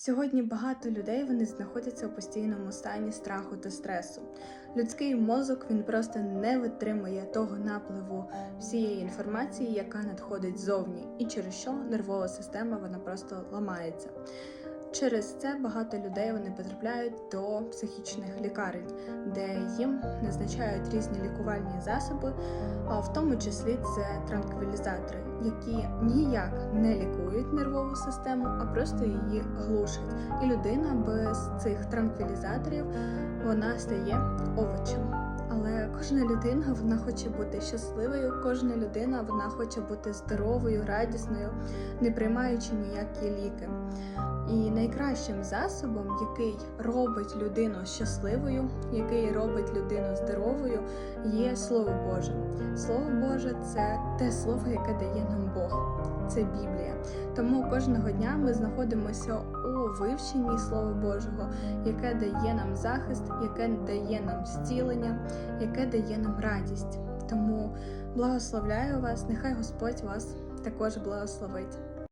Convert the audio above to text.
Сьогодні багато людей вони знаходяться у постійному стані страху та стресу. Людський мозок він просто не витримує того напливу всієї інформації, яка надходить ззовні, і через що нервова система вона просто ламається. Через це багато людей вони потрапляють до психічних лікарень, де їм назначають різні лікувальні засоби, а в тому числі це транквілізатори, які ніяк не лікують нервову систему, а просто її глушать. І людина без цих транквілізаторів вона стає овочем. Але кожна людина вона хоче бути щасливою, кожна людина вона хоче бути здоровою, радісною, не приймаючи ніякі ліки. І найкращим засобом, який робить людину щасливою, який робить людину здоровою, є Слово Боже. Слово Боже це те слово, яке дає нам Бог. Це Біблія. Тому кожного дня ми знаходимося у вивченні Слова Божого, яке дає нам захист, яке дає нам зцілення, яке дає нам радість. Тому благословляю вас, нехай Господь вас також благословить.